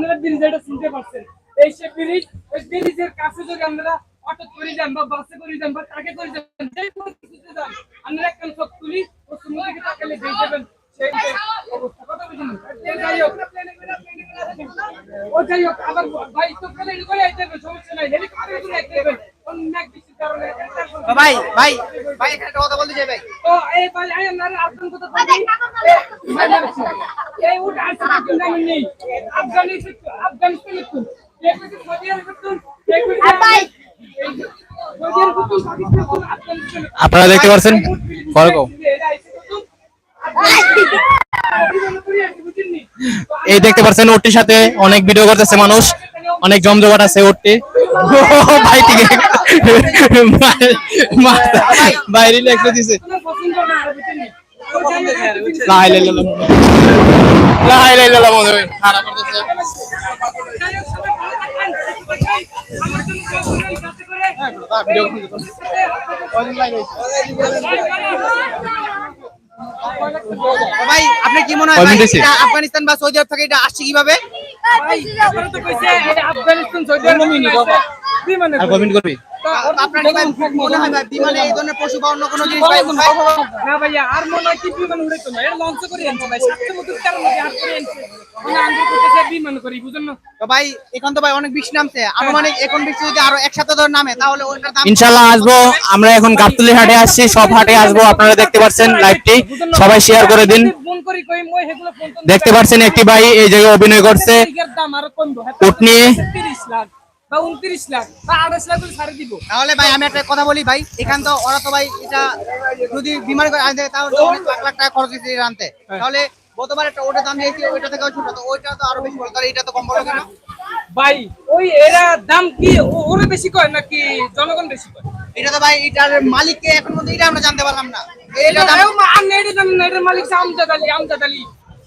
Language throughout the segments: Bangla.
আপনারা ব্রিজ এটা শুনতে পাচ্ছেন এই সে ব্রিজ ওই ব্রিজের কাছে যদি আপনারা অটো করে যান বা বাসে করে যান বা ট্রাকে করে যান, যে কোনো কিছুতে যান আপনারা একটা চোখ তুলি, ও সমুদ্র দিকে তাকালে দেখে যাবেন। সেই অবস্থা। কথা বুঝুন যাই হোক, ও যাই হোক, আবার ভাই তো প্লেন করে আইতে হবে সমস্যা নাই। হেলিকপ্টার করে আইতে হবে অন্য ভাই ভাই ভাই এখানে কথা বলতে চাই ভাই। তো এই ভাই আই আপনারা আফগান কথা বলি। এই সৌদি আরব ভাই। আফগানিস্তান আপনারা দেখতে পাচ্ছেন? এই দেখতে পাচ্ছেন ওটির সাথে অনেক ভিডিও করতেছে মানুষ। অনেক জমজমাট আছে ওটি ভাই ঠিক বাইরে লেখা দিছে। লাই ভাই আপনি কি মনে হয় আফগানিস্তান বা সৌদি আরব থেকে এটা আসছে কীভাবে? আফগানিস্তান সৌদি আরব আর কমেন্ট করবি? আপনার ভাই মনে হয় ভাই বিমানে এই ধরনের পশু বা অন্য কোনো জিনিস ভাই উঠায়? না ভাইয়া আর মনে হয় কি বিমান উড়াইতো না এটা লঞ্চ করে আনছে ভাই সাতশো বছর কারণ আর করে আনছে। মানে আন্দাজ করতেছে বিমান করি বুঝেন না? তো ভাই এখন তো ভাই অনেক বৃষ্টি নামছে আনুমানিক এখন বৃষ্টি যদি আরও একসাথে ধরে নামে তাহলে ওইটার ইনশাল্লাহ আসব আমরা এখন গাবতলি হাটে আসছি সব হাটে আসব আপনারা দেখতে পাচ্ছেন লাইভটি সবাই শেয়ার করে দিন। দেখতে পাচ্ছেন একটি ভাই এই জায়গায় অভিনয় করছে। আরও কমবো নিয়ে? 30 লাখ বা 29 লাখ বা 28 লাখ করে ছাড়ে দিব। তাহলে ভাই আমি একটা কথা বলি ভাই এখান তো ওরা তো ভাই এটা যদি বিমান করে আনতে তাহলে লাখ লাখ টাকা খরচ আনতে। তাহলে গতবার একটা ওটার দাম দিয়েছি ওইটা থেকে ছোট তো ওইটা তো আরও বেশি বড় তাহলে এটা তো কম বড় কেন ভাই ওই এরা দাম কি ওরা বেশি কয় নাকি জনগণ বেশি কয়? এটা তো ভাই এটার মালিককে এখন পর্যন্ত এটা আমরা জানতে পারলাম না। এটা দাম আর নেড়ে মালিক হচ্ছে আমজাদ আলী আমজাদ আলী।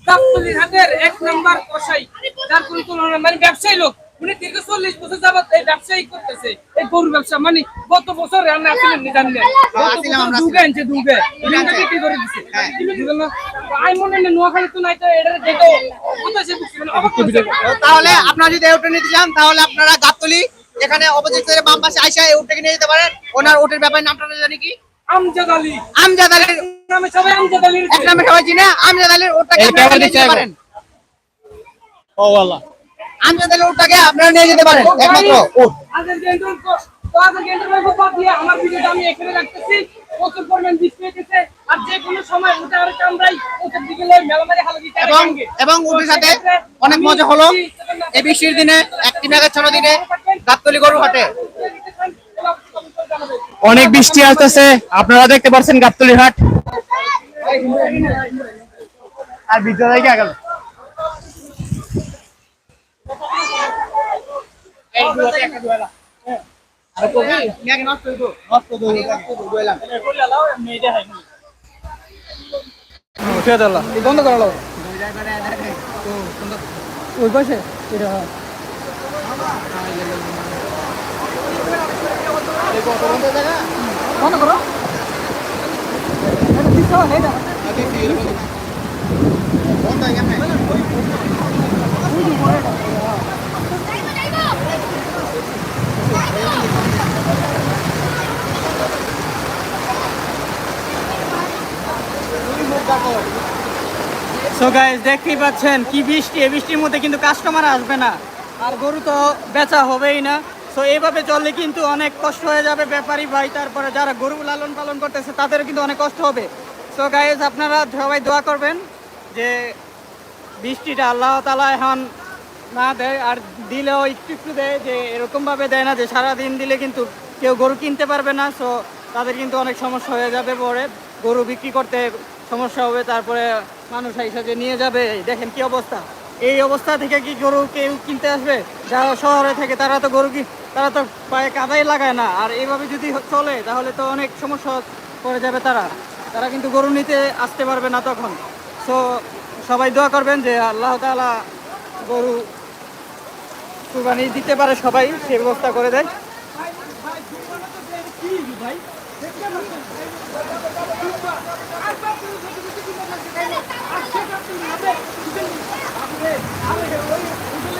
গাবতলির হাটের এক নাম্বার কসাই যার কোন কোন মানে ব্যবসায়ী লোক। উনি দীর্ঘ চল্লিশ বছর যাবত এই ব্যবসায়ী করতেছে। এই গরু ব্যবসা। মানে গত বছর রান্না আসলেন নি। জানেন গত আসছিলাম বছর আমরা, দুগে আনছে দুগে। বিক্রি করে দিছে। হ্যাঁ। আই মনে নেই নোয়াখালী তো নাই তো এটা মানে তাহলে আপনারা যদি ওটা নিতে চান তাহলে আপনারা গাবতলি এখানে অপোজিট সাইডে বাম পাশে আইসা এই ওটাকে নিয়ে যেতে পারেন। ওনার ওটের ব্যাপারে নামটা জানি কি? আমজাদ আলী। আমজাদ আলীর নামে সবাই আমজাদ আলীর এক নামে সবাই চিনে। আমজাদ আলীর দিচ্ছে। পারেন। ও আল্লাহ। আলীর ওটাকে আপনারা নিয়ে যেতে পারেন। একমাত্র ওট আজের গেন্ডন তো আজের গেন্ডন ভাই বাদ দিয়ে আমার ভিডিওটা আমি এখানে রাখতেছি। প্রচুর পরিমাণ বৃষ্টি হইতেছে আর যে কোনো সময় উঠে আর কামড়াই ওটার দিকে লই মেলামারি হালা দিতে এবং সাথে অনেক মজা হলো। এই বৃষ্টির দিনে একটি মেঘের ছোট দিনে গাবতলি গরু হাটে। অনেক বৃষ্টি আসতেছে। আপনারা দেখতে পাচ্ছেন গাবতলি হাট। আর ভিতরে থেকে গেল মেঘ নষ্ট হইতো বন্ধ করালো ওই পাশে এটা বন্ধ করো এটা দিছো সো গাইস দেখতেই পাচ্ছেন কি বৃষ্টি? এই বৃষ্টির মধ্যে কিন্তু কাস্টমার আসবে না। আর গরু তো বেচা হবেই না। সো এইভাবে চললে কিন্তু অনেক কষ্ট হয়ে যাবে ব্যাপারী ভাই। তারপরে যারা গরু লালন পালন করতেছে তাদের কিন্তু অনেক কষ্ট হবে। সো গাইস আপনারা সবাই দোয়া করবেন যে বৃষ্টিটা আল্লাহ তালা এখন না দেয়, আর দিলেও একটু একটু দেয় যে এরকমভাবে দেয় না যে সারা দিন দিলে কিন্তু কেউ গরু কিনতে পারবে না। সো তাদের কিন্তু অনেক সমস্যা হয়ে যাবে পরে। গরু বিক্রি করতে সমস্যা হবে, তারপরে মানুষ যে নিয়ে যাবে, দেখেন কি অবস্থা। এই অবস্থা থেকে কি গরু কেউ কিনতে আসবে? যারা শহরে থাকে, তারা তো গরু কি, তারা তো পায়ে কাদাই লাগায় না। আর এইভাবে যদি চলে, তাহলে তো অনেক সমস্যা পড়ে যাবে তারা। তারা কিন্তু গরু নিতে আসতে পারবে না তখন। সো সবাই দোয়া করবেন যে আল্লাহ তালা গরু কুরবানি দিতে পারে সবাই সেই ব্যবস্থা করে দেয়। ভাই